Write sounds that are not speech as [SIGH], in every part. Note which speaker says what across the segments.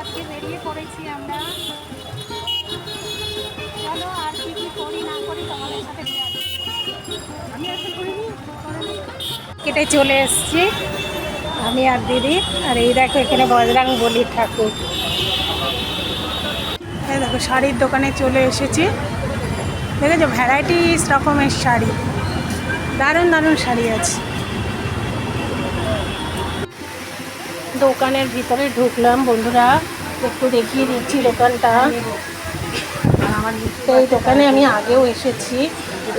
Speaker 1: আজকে বেরিয়ে পড়েছি আমরা। চলো আর কি কি করি না করি তোমাদের সাথে আমি আসলে করিনি। কেটে চলে এসেছি। আমি আর দিদি। আর এই দেখো এখানে বজরাং বলি ঠাকুর। হ্যাঁ দেখো শাড়ির দোকানে চলে এসেছি। দেখেছ? ভ্যারাইটিস রকমের শাড়ি। দারুণ দারুণ শাড়ি আছে। দোকানের ভিতরে ঢুকলাম বন্ধুরা। একটু দেখিয়ে দিচ্ছি দোকানটা। তো এই দোকানে আমি আগেও এসেছি।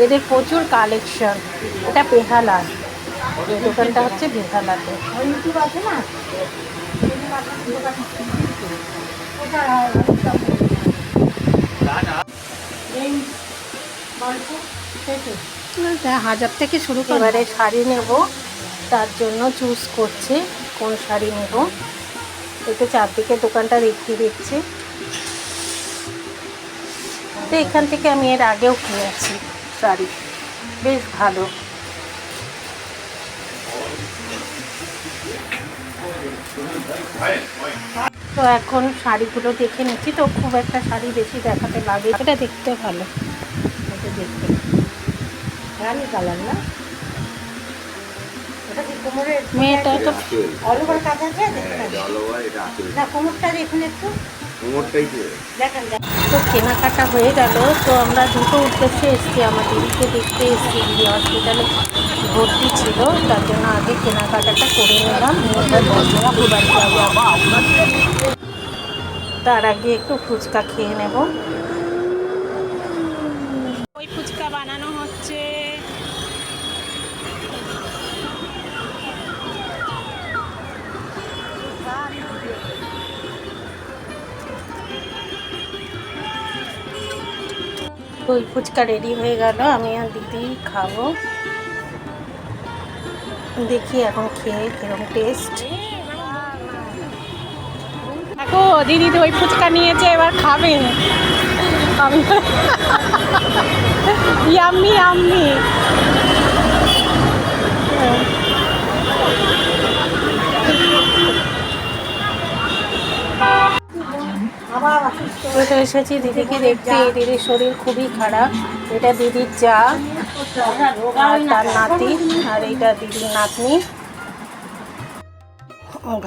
Speaker 1: এদের প্রচুর কালেকশন। এটা বেহালা এই দোকানটা হচ্ছে বেহালাতে হাজার থেকে শুরু করে এবারে শাড়ি নেব তার জন্য চুজ করছি। কোন শাড়ি নেব? একটু চারদিকে দোকানটা দেখিয়ে দিচ্ছি তো এখান থেকে আমি এর আগেও কিনেছি শাড়ি। বেশ ভালো। তো এখন শাড়িগুলো দেখে নিচ্ছি। তো খুব একটা শাড়ি বেশি দেখাতে লাগে এটা দেখতে ভালো। এটা দেখতে।
Speaker 2: রানী কালার না?
Speaker 1: মেয়েটা তো
Speaker 2: অল ওভার কাজ আছে দেখতে
Speaker 3: হ্যাঁ,
Speaker 2: না কোমরটা দেখুন একটু।
Speaker 3: তো।
Speaker 1: কেনাকাটা হয়ে গেল তো আমরা দুটো উদ্দেশ্যে এসেছি। আমার দিদিকে দেখতে এসেছি দিদি হসপিটালে ভর্তি ছিল তার জন্য আগে কেনাকাটাটা করে নিলাম। তার আগে একটু ফুচকা খেয়ে নেব। ওই ফুচকা রেডি হয়ে গেল, আমি আর দিদি খাব। দেখি এখন খেয়ে কীরকম টেস্ট দেখো, দিদি ওই ফুচকা নিয়েছে, এবার খাবে। আমি ইয়াম্মি ইয়াম্মি [LAUGHS]
Speaker 2: আবার অসুস্থ
Speaker 1: তো এসেছি দিদিকে দেখতে এই দিদির শরীর খুবই খারাপ। এটা দিদির যা আর তার নাতি আর এইটা দিদির নাতনি।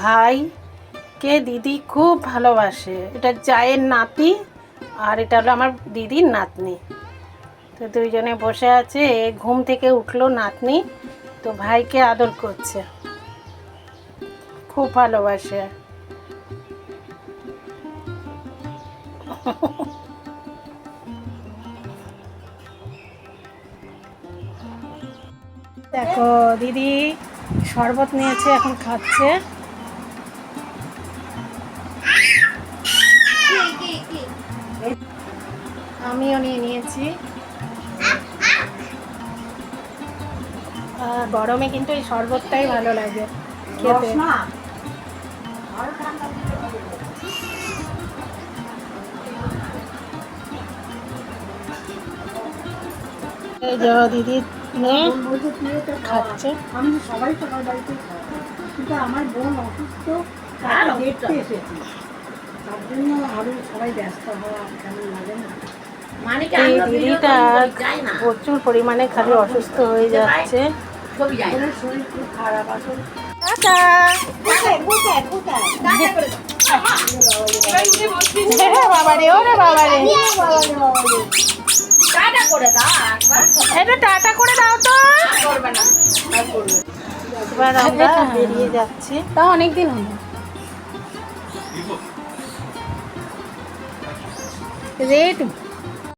Speaker 1: ভাইকে দিদি খুব ভালোবাসে। এটা চায়ের নাতি আর এটা হলো আমার দিদির নাতনি। তো দুইজনে বসে আছে এ ঘুম থেকে উঠল নাতনি। তো ভাইকে আদর করছে। খুব ভালোবাসে। দেখো, দিদি শরবত নিয়েছে, এখন খাচ্ছে। আমিও নিয়ে নিয়েছি। গরমে কিন্তু এই শরবতটাই ভালো লাগে খেতে। এই দিদি খাচ্ছে।
Speaker 2: আমি সবাই সবার বাড়িতে কিন্তু আমার বোন অসুস্থ তাকে দেখতে এসেছি। তার জন্য আরও সবাই ব্যস্ত হওয়া কেমন লাগে না।
Speaker 1: এই দিদিটা প্রচুর পরিমাণে খালি অসুস্থ হয়ে যাচ্ছে।
Speaker 2: শরীর খুব খারাপ আসলে
Speaker 1: বাবারে ওরে বাবারে এটা টাটা করে দাও তো। এবার আমরা বেরিয়ে যাচ্ছি। তা অনেকদিন হলো। রেট